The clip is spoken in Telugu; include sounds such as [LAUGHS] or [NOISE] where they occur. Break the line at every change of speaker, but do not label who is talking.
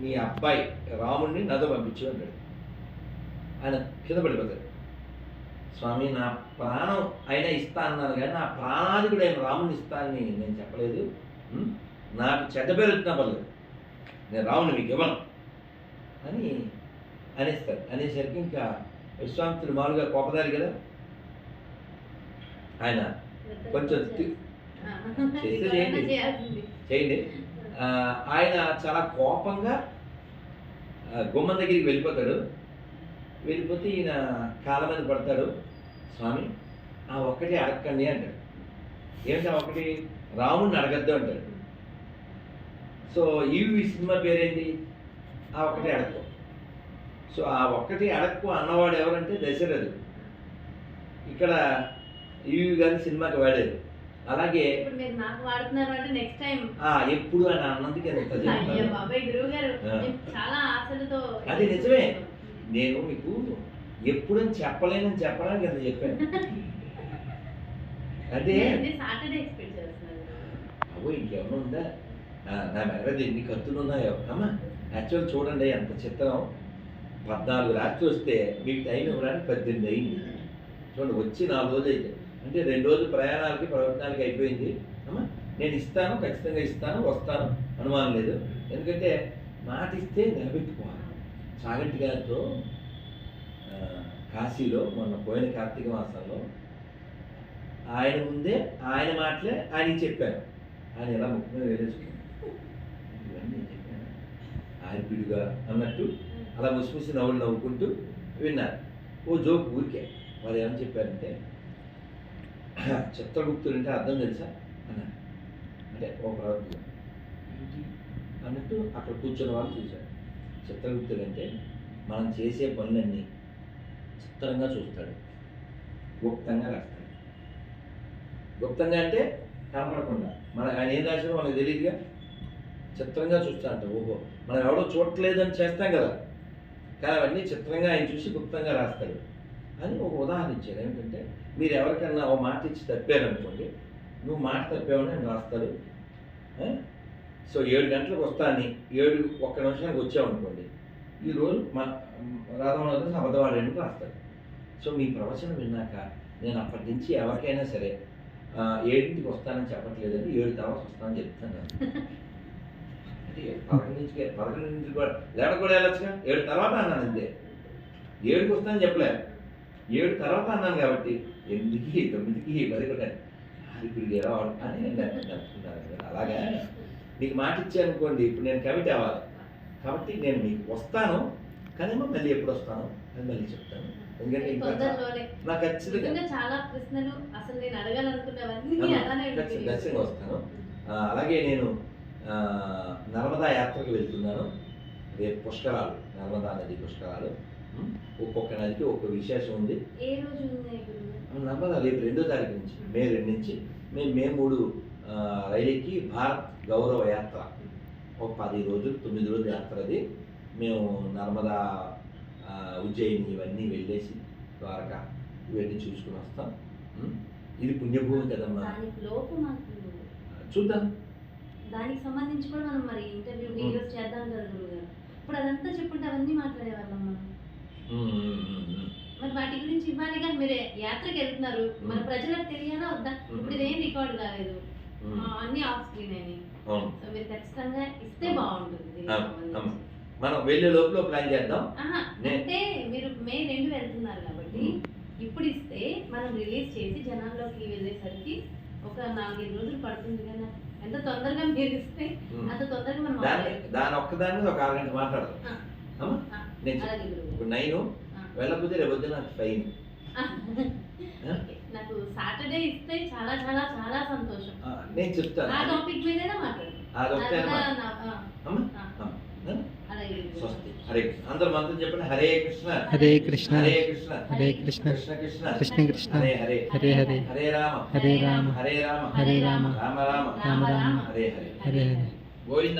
మీ అబ్బాయి రాముడిని నాతో పంపించు అంటాడు. ఆయన కింద పడిపోతాడు. స్వామి నా ప్రాణం అయినా ఇస్తా అన్నాను కానీ నా ప్రాణాధికుడు అయిన రాముని ఇస్తానని నేను చెప్పలేదు? నాకు చెడ్డ పేరు వచ్చినా పర్లేదు. నేను రాముని మీకు ఇవ్వను అని అనేస్తాడు. అనేసరికి ఇంకా విశ్వామిత్రుడు మామూలుగా కోపదారి కదా. ఆయన కొంచెం చేయండి. [LAUGHS] చేయండి. ఆయన చాలా కోపంగా గుమ్మం దగ్గరికి వెళ్ళిపోతాడు. వెళ్ళిపోతే ఈయన కాళ్ళ మీద పడతాడు. స్వామి ఆ ఒక్కటి అడగండి అంటాడు. ఏంటి ఒకటి రాముడిని అడగద్దు అంటాడు. సో ఈ సినిమా పేరేంటి? ఆ ఒక్కటి అడక్కు. సో ఆ ఒక్కటి అడక్కు అన్నవాడు ఎవరంటే దశరథుడు. ఇక్కడ ఈవి గారి సినిమాకి వాడారు. అలాగే
ఇప్పుడు మీరు నాకు వాడుతున్నారు అంటే నెక్స్ట్ టైం
ఆ ఎప్పుడు అని అన్నందుకు ఎంత
బాబాయ్ గురువు గారు చాలా ఆశలతో
అది నిజమే. నేను మీకు ఎప్పుడని చెప్పలేనని చెప్పడానికి ఎంత చెప్పాను. అదే.
సాటర్డే ఎక్స్పెక్ట్
ఇంకేమన్నా ఉందా? నా మెరవది ఎన్ని కత్తులు ఉన్నాయో. అమ్మా యాక్చువల్ చూడండి ఎంత చిత్రం. పద్నాలుగు రాత్రి వస్తే మీకు టైం ఇవ్వడానికి పద్దెనిమిది అయింది. చూడండి వచ్చి నాలుగు రోజులు అయితే అంటే రెండు రోజులు ప్రయాణాలకి ప్రవచనాలకి అయిపోయింది. అమ్మా నేను ఇస్తాను ఖచ్చితంగా ఇస్తాను వస్తాను. అనుమానం లేదు. ఎందుకంటే మాట ఇస్తే నిలబెట్టుకోవాలి. సాగంటి గారితో కాశీలో మొన్న పోయిన కార్తీక మాసంలో ఆయన ముందే ఆయన మాటలే ఆయనకి చెప్పాను. ఆయన ఎలా ముఖ్యమైన వేరేసుకున్నాను ఇవన్నీ నేను చెప్పాను? ఆర్పిడిగా అన్నట్టు అలా ముసిముసి నవ్వులు నవ్వుకుంటూ విన్నారు. ఓ జోక్ ఊరికే. వారు ఏమని చెప్పారంటే [LAUGHS] చిత్రగుప్తుడు అంటే అర్థం తెలుసా? అన్నారు అంటే ఒక ప్రవక్త. అన్నట్టు అక్కడ కూర్చున్న వాళ్ళు చూశారు. చిత్రగుప్తుడు అంటే మనం చేసే పనులన్నీ చిత్రంగా చూస్తాడు. గుప్తంగా రాస్తాడు. గుప్తంగా అంటే కనపడకుండా. మన ఆయన ఏం రాసినా మనకు తెలియదుగా చిత్రంగా చూస్తా అంట. ఓహో మనం ఎవడో చూడట్లేదని చేస్తాం కదా. కానీ అవన్నీ చిత్రంగా ఆయన చూసి గుప్తంగా రాస్తాడు. అని ఒక ఉదాహరణ ఇచ్చాడు. ఏమిటంటే మీరు ఎవరికైనా ఓ మాట ఇచ్చి తప్పారనుకోండి నువ్వు మాట తప్పావని ఆయన రాస్తారు. సో ఏడు గంటలకు వస్తాను ఏడు ఒక్క నిమిషానికి వచ్చామనుకోండి ఈరోజు మా రాధమనోదం అబద్ధవాడని రాస్తాడు సో మీ ప్రవచనం విన్నాక నేను అప్పటి నుంచి ఎవరికైనా సరే ఏడింటికి వస్తానని చెప్పట్లేదండి ఏడు తర్వాత వస్తానని చెప్తాను అంటే పదకొండు నుంచి పదకొండు నుంచి కూడా లేడ కూడా వెళ్ళొచ్చుగా? ఏడు తర్వాత అన్నాను అంతే. ఏడుకి వస్తానని చెప్పలేదు ఏడు తర్వాత అన్నాను కాబట్టి ఎనిమిదికి తొమ్మిదికి పది కూడా ఇప్పుడు ఎలా అని నేను కదా. అలాగా? నీకు మాట అనుకోండి ఇప్పుడు నేను కమిట్ అవ్వాలి. కాబట్టి నేను మీకు వస్తాను కానేమో మళ్ళీ ఎప్పుడు వస్తాను అని మళ్ళీ చెప్తాను. ఎందుకంటే నాకు ఖచ్చితంగా
నిజంగా చాలా ప్రశ్నలు అసలు నేను అడగాలనుకున్నవన్నీ అలానే
ఖచ్చితంగా ఖచ్చితంగా వస్తాను. అలాగే నేను నర్మదా యాత్రకు వెళ్తున్నాను. రేపు పుష్కరాలు నర్మదా నది పుష్కరాలు? ఒక్కొక్క నదికి ఒక్కొక్క విశేషం ఉంది. నర్మదా రేపు రెండో తారీఖు నుంచి మే రెండు నుంచి. మేము మే మూడు ఆ, రైలు ఎక్కి భారత్ గౌరవ యాత్ర. ఒక పది రోజులు తొమ్మిది రోజుల యాత్ర అది మేము నర్మదా ఉజ్జయిని ఇవన్నీ వెళ్ళేసి ద్వారకా ఇవన్నీ చూసుకుని వస్తాం? ఇది పుణ్యభూమి కదమ్మా. చూద్దాం.
దానికి సంబంధించి కూడా మనం మరి ఇంటర్వ్యూ వీడియోస్ చేద్దాం కదా ఇప్పుడు అదంతా చెప్పుంటే అవన్నీ మాట్లాడేవాళ్ళం మనం
ఉం, ఉం, ఉం, ఉం.
మరి వాటి గురించి ఇవ్వాలి కానీ మీరు యాత్రకి వెళ్తున్నారు. మన. ప్రజలకు తెలియాలా వద్దా? ఇప్పుడు ఇదేం రికార్డ్ కాలేదు. అన్ని ఆఫ్ స్క్రీన్ అని సో మీరు ఖచ్చితంగా ఇస్తే బాగుంటుంది.
మనం వెళ్ళే లోపల ప్లాన్ చేద్దాం.
అంటే మీరు మే రెండు వెళ్తున్నారు కాబట్టి ఇప్పుడు ఇస్తే మనం రిలీజ్ చేసి జనాల్లోకి వెళ్ళేసరికి ఒక నాలుగైదు రోజులు పడుతుంది కదా. ఎంత తొందరగా మీరు ఇస్తే. అంత తొందరగా మనం.
దాని ఒక్కదాని ఒక అరగంట మాట్లాడదాం. నేను. ఇప్పుడు నైన్. వెళ్ళకపోతే రేపు పొద్దున్న నాకు ఫైన్.
నాకు సాటర్డే ఇస్తే చాలా చాలా చాలా సంతోషం.
నేను చెప్తాను
ఆ టాపిక్ మీదైనా.
స్వస్తి. హరే కృష్ణ. అందరూ మంత్రం చెప్పండి. హరే కృష్ణ.
హరే కృష్ణ.
హరే కృష్ణ.
హరే కృష్ణ.
కృష్ణ కృష్ణ.
కృష్ణ కృష్ణ.
హరే హరే.
హరే హరే.
హరే రామ.
హరే రామ.
హరే రామ.
హరే రామ.
రామ రామ.
రామ రామ.
హరే హరే.
హరే హరే.
గోవింద.